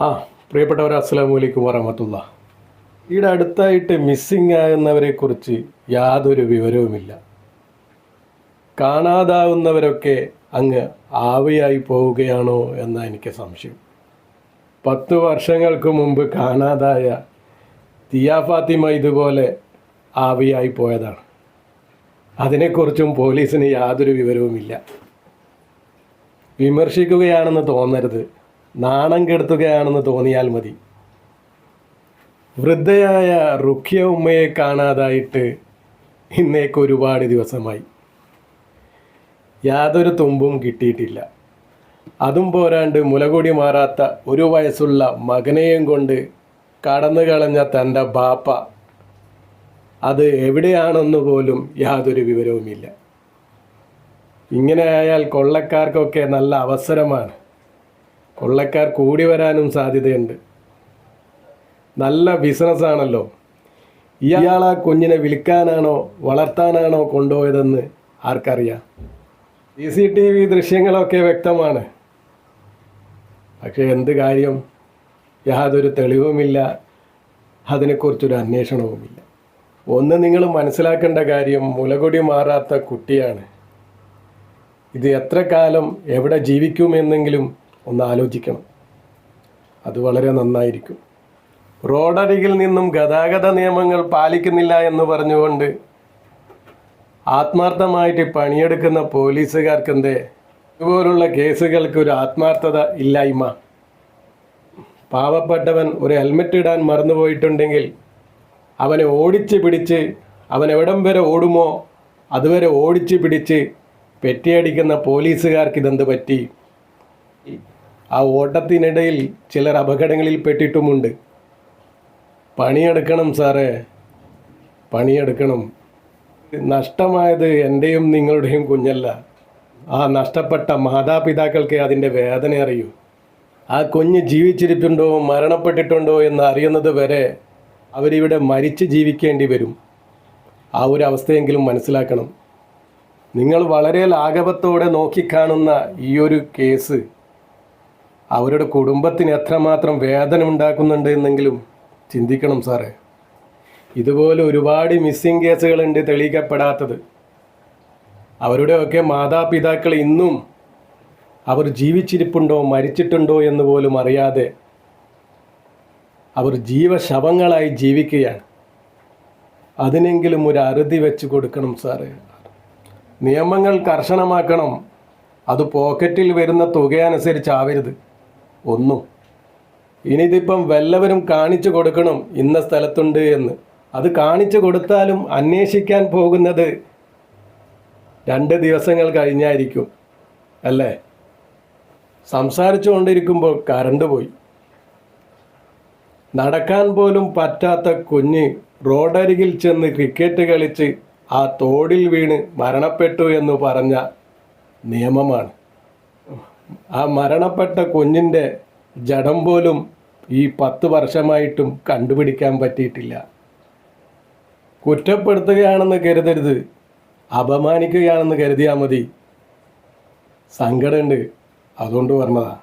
ആ പ്രിയപ്പെട്ടവർ അസ്സലാമു അലൈക്കും വറഹമത്തുള്ള. ഈടെ അടുത്തായിട്ട് മിസ്സിംഗ് ആകുന്നവരെ കുറിച്ച് യാതൊരു വിവരവുമില്ല. കാണാതാവുന്നവരൊക്കെ അങ്ങ് ആവിയായി പോവുകയാണോ എന്ന എനിക്ക് സംശയം. പത്ത് വർഷങ്ങൾക്ക് മുമ്പ് കാണാതായ തിയ ഫാത്തിമ ഇതുപോലെ ആവിയായി പോയതാണ്. അതിനെക്കുറിച്ചും പോലീസിന് യാതൊരു വിവരവുമില്ല. വിമർശിക്കുകയാണെന്ന് തോന്നരുത്. നാണം കെടുത്തുകയാണെന്ന് തോന്നിയാൽ മതി. വൃദ്ധയായ റുഖ്യ ഉമ്മയെ കാണാതായിട്ട് ഇന്നേക്ക് ഒരുപാട് ദിവസമായി. യാതൊരു തുമ്പും കിട്ടിയിട്ടില്ല. അതും പോരാണ്ട് മുലകൂടി മാറാത്ത ഒരു വയസ്സുള്ള മകനെയും കൊണ്ട് കടന്നു കളഞ്ഞ തന്റെ ബാപ്പ അത് എവിടെയാണെന്ന് പോലും യാതൊരു വിവരവുമില്ല. ഇങ്ങനെ ആയാൽ കൊള്ളക്കാർക്കൊക്കെ നല്ല അവസരമാണ്. കൊള്ളക്കാർ കൂടി വരാനും സാധ്യതയുണ്ട്. നല്ല ബിസിനസ്സാണല്ലോ ഇയാൾ ആ കുഞ്ഞിനെ വിൽക്കാനാണോ വളർത്താനാണോ കൊണ്ടുപോയതെന്ന് ആർക്കറിയാം. സി സി ടി വി ദൃശ്യങ്ങളൊക്കെ വ്യക്തമാണ്. പക്ഷേ എന്ത് കാര്യം? യാതൊരു തെളിവുമില്ല. അതിനെക്കുറിച്ചൊരു അന്വേഷണവുമില്ല. ഒന്ന് നിങ്ങൾ മനസ്സിലാക്കേണ്ട കാര്യം മുലകൊടി മാറാത്ത കുട്ടിയാണ്. ഇത് എത്ര കാലം എവിടെ ജീവിക്കുമെന്നെങ്കിലും ഒന്ന് ആലോചിക്കണം. അത് വളരെ നന്നായിരിക്കും. റോഡരികിൽ നിന്നും ഗതാഗത നിയമങ്ങൾ പാലിക്കുന്നില്ല എന്ന് പറഞ്ഞുകൊണ്ട് ആത്മാർത്ഥമായിട്ട് പണിയെടുക്കുന്ന പോലീസുകാർക്ക് എന്തേ ഇതുപോലുള്ള കേസുകൾക്ക് ഒരു ആത്മാർത്ഥത ഇല്ലായ്മ. പാവപ്പെട്ടവൻ ഒരു ഹെൽമെറ്റ് ഇടാൻ മറന്നുപോയിട്ടുണ്ടെങ്കിൽ അവനെ ഓടിച്ച് പിടിച്ച് അവൻ എവിടം വരെ ഓടുമോ അതുവരെ ഓടിച്ച് പിടിച്ച് പെറ്റിയടിക്കുന്ന പോലീസുകാർക്ക് ഇതെന്ത് പറ്റി? ആ ഓട്ടത്തിനിടയിൽ ചിലർ അപകടങ്ങളിൽ പെട്ടിട്ടുമുണ്ട്. പണിയെടുക്കണം സാറേ. പണിയെടുക്കണം. നഷ്ടമായത് എന്റെയും നിങ്ങളുടെയും കുഞ്ഞല്ല. ആ നഷ്ടപ്പെട്ട മാതാപിതാക്കൾക്ക് അതിന്റെ വേദന അറിയൂ. ആ കുഞ്ഞ് ജീവിച്ചിരിപ്പുണ്ടോ മരണപ്പെട്ടിട്ടുണ്ടോ എന്ന് അറിയുന്നത് വരെ അവരിവിടെ മരിച്ച് ജീവിക്കേണ്ടി വരും. ആ ഒരു അവസ്ഥയെങ്കിലും മനസ്സിലാക്കണം. നിങ്ങൾ വളരെ ലാഘവത്തോടെ നോക്കിക്കാണുന്ന ഈ ഒരു കേസ് അവരുടെ കുടുംബത്തിന് എത്രമാത്രം വേദന ഉണ്ടാക്കുന്നുണ്ട് എന്നെങ്കിലും ചിന്തിക്കണം സാറേ. ഇതുപോലെ ഒരുപാട് മിസ്സിംഗ് കേസുകളുണ്ട് തെളിയിക്കപ്പെടാത്തത്. അവരുടെയൊക്കെ മാതാപിതാക്കൾ ഇന്നും അവർ ജീവിച്ചിരിപ്പുണ്ടോ മരിച്ചിട്ടുണ്ടോ എന്ന് പോലും അറിയാതെ അവർ ജീവശവങ്ങളായി ജീവിക്കുകയാണ്. അതിനെങ്കിലും ഒരു അറുതി വെച്ച് കൊടുക്കണം സാറേ. നിയമങ്ങൾ കർശനമാക്കണം. അത് പോക്കറ്റിൽ വരുന്ന തുകയനുസരിച്ചാവരുത്. ഒന്നും. ഇനിയിതിപ്പം വല്ലവരും കാണിച്ചു കൊടുക്കണം ഇന്ന സ്ഥലത്തുണ്ട് എന്ന്. അത് കാണിച്ചു കൊടുത്താലും അന്വേഷിക്കാൻ പോകുന്നത് രണ്ട് ദിവസങ്ങൾ കഴിഞ്ഞായിരിക്കും അല്ലേ? സംസാരിച്ചു കൊണ്ടിരിക്കുമ്പോൾ കറണ്ട് പോയി. നടക്കാൻ പോലും പറ്റാത്ത കുഞ്ഞ് റോഡരികിൽ ചെന്ന് ക്രിക്കറ്റ് കളിച്ച് ആ തോടിൽ വീണ് മരണപ്പെട്ടു എന്ന് പറഞ്ഞ നിയമമാണ്. ആ മരണപ്പെട്ട കുഞ്ഞിന്റെ ജഡം പോലും ഈ പത്ത് വർഷമായിട്ടും കണ്ടുപിടിക്കാൻ പറ്റിയിട്ടില്ല. കുറ്റപ്പെടുത്തുകയാണെന്ന് കരുതരുത്. അപമാനിക്കുകയാണെന്ന് കരുതിയാൽ മതി. സങ്കടമുണ്ട്. അതുകൊണ്ട് പറഞ്ഞതാ.